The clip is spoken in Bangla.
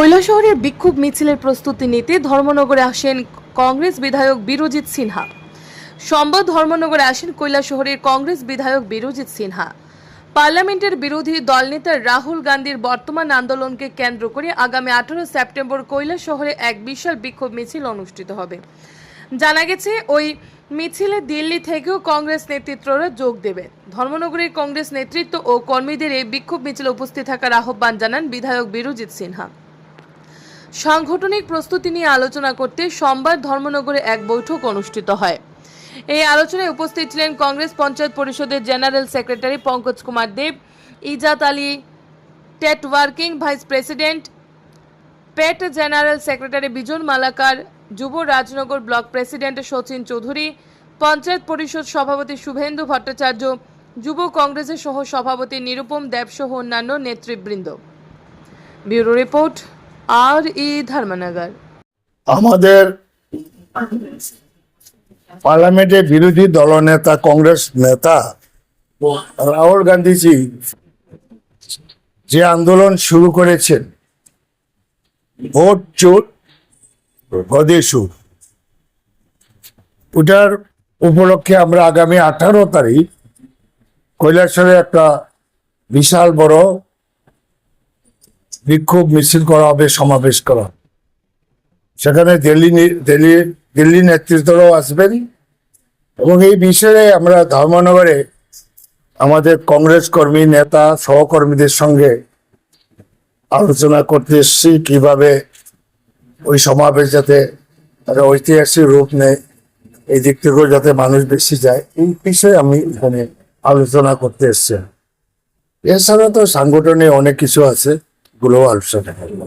কৈলাসহরের বিক্ষোভ মিছিলের প্রস্তুতি নিতে ধর্মনগরে আসেন কংগ্রেস বিধায়ক বীরজিৎ সিনহা। সম্বাদ ধর্মনগরে আসেন কৈলাসহরের কংগ্রেস বিধায়ক বীরজিৎ সিনহা। পার্লামেন্টের বিরোধী দলনেতা রাহুল গান্ধীর বর্তমান আন্দোলনকে কেন্দ্র করে আগামী আঠারো সেপ্টেম্বর কৈলাসহরে এক বিশাল বিক্ষোভ মিছিল অনুষ্ঠিত হবে। জানা গেছে, ওই মিছিলে দিল্লি থেকেও কংগ্রেস নেতৃত্বরা যোগ দেবে। ধর্মনগরের কংগ্রেস নেতৃত্ব ও কর্মীদের এই বিক্ষোভ মিছিলে উপস্থিত থাকার আহ্বান জানান বিধায়ক বীরজিৎ সিনহা। সাংগঠনিক প্রস্তুতি নিয়ে আলোচনা করতে সোমবার ধর্মনগরে এক বৈঠক অনুষ্ঠিত হয়। এই আলোচনায় উপস্থিত ছিলেন কংগ্রেস পঞ্চায়েত পরিষদের জেনারেল সেক্রেটারি পঙ্কজ কুমার দেব, ইজাত আলী টেট ওয়ার্কিং ভাইস প্রেসিডেন্ট, পেট জেনারেল সেক্রেটারি বিজন মালাকার, যুব রাজনগর ব্লক প্রেসিডেন্ট সচিন চৌধুরী, পঞ্চায়েত পরিষদ সভাপতি শুভেন্দু ভট্টাচার্য, যুব কংগ্রেসের সহ সভাপতি নিরুপম দেব সহ অন্যান্য নেতৃবৃন্দ। ব্যুরো রিপোর্ট আর ই ধর্মনগর। আমাদের পার্লামেন্টের বিরোধী দলনেতা, কংগ্রেস নেতা রাহুল গান্ধীজি যে আন্দোলন শুরু করেছেন, ভোট চোট প্রদেশু ওটার উপলক্ষে আমরা আগামী আঠারো তারিখ কৈলাসরে একটা বিশাল বড় বিক্ষোভ মিছিল করা হবে, সমাবেশ করা। সেখানে দিল্লি দিল্লি দিল্লি নেতৃত্বরাও আসবেন এবং এই বিষয়ে আমরা ধর্মনগরে আমাদের কংগ্রেস কর্মী, নেতা, সহকর্মীদের সঙ্গে আলোচনা করতে এসেছি কীভাবে ওই সমাবেশ যাতে একটা ঐতিহাসিক রূপ নেয়, এই দিক থেকেও যাতে মানুষ বেশি যায়, এই বিষয়ে আমি এখানে আলোচনা করতে এসছি এছাড়া তো সাংগঠনিক অনেক কিছু আছে গুলো আলোচনা করবো